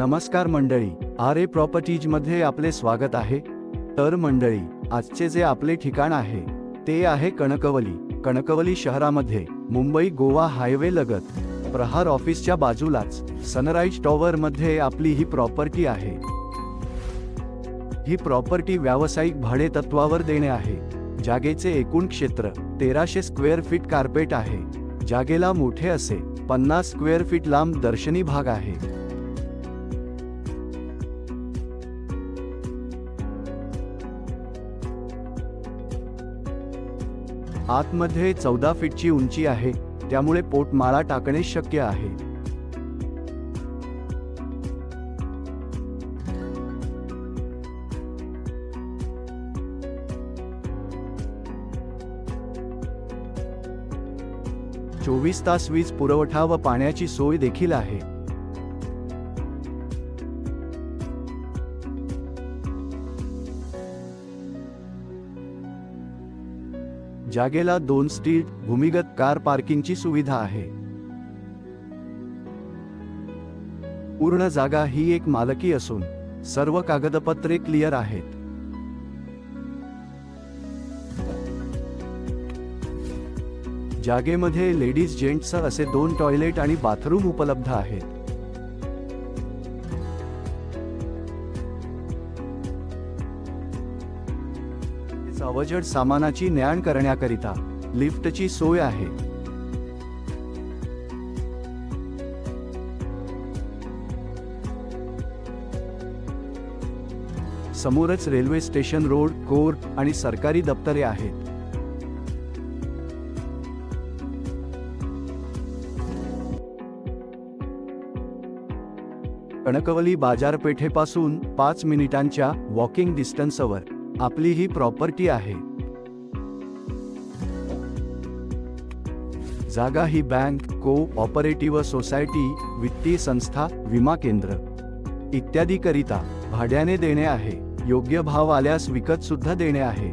नमस्कार मंडळी R A प्रॉपर्टीजमध्ये आपले स्वागत आहे. तर मंडळी आजचे जे आपले ठिकाण आहे ते आहे कणकवली. कणकवली शहरामध्ये मुंबई गोवा हायवे लगत प्रहार ऑफिसच्या बाजूलाच सनराईज टॉवरमध्ये आपली ही प्रॉपर्टी आहे. ही प्रॉपर्टी व्यावसायिक भाडेतत्वावर देणे आहे. जागेचे एकूण क्षेत्र तेराशे स्क्वेअर फीट कार्पेट आहे. जागेला मोठे असे पन्नास स्क्वेअर फीट लांब दर्शनी भाग आहे. आतमध्ये चौदा फीटची उंची आहे त्यामुळे पोटमाळा टाकणे शक्य आहे. चोवीस तास वीज पुरवठा व पाण्याची सोय देखील आहे. जागेला दोन स्टीट भूमिगत कार पार्किंगची सुविधा आहे. पूर्ण जागा ही एक मालकी असून सर्व कागदपत्रे क्लिअर आहेत. जागेमध्ये लेडीज जेंट्स असे दोन टॉयलेट आणि बाथरूम उपलब्ध आहेत. अवजड सामानाची न्याण करण्याकरिता लिफ्टची सोय आहे. समोरच रेल्वे स्टेशन रोड कोर आणि सरकारी दप्तरे आहेत. कणकवली बाजारपेठेपासून पाच मिनिटांच्या वॉकिंग डिस्टन्सवर. आपली ही प्रॉपर्टी आहे. जागा ही बँक को ऑपरेटिव्ह सोसायटी वित्तीय संस्था विमा केंद्र. इत्यादी करिता भाड्याने देणे आहे. योग्य भाव आल्यास विकत सुद्धा देणे आहे.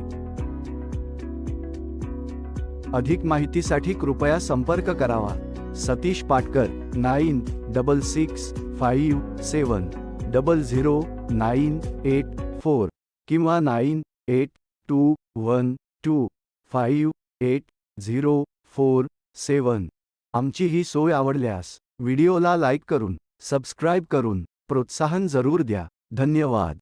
अधिक माहितीसाठी कृपया संपर्क करावा. Satish Patkar nine double six five seven double zero nine eight four. किंवा nine eight two one two five eight zero four seven. आमची ही सोय आवडल्यास व्हिडिओला लाईक करून सबस्क्राईब करून प्रोत्साहन जरूर द्या. धन्यवाद.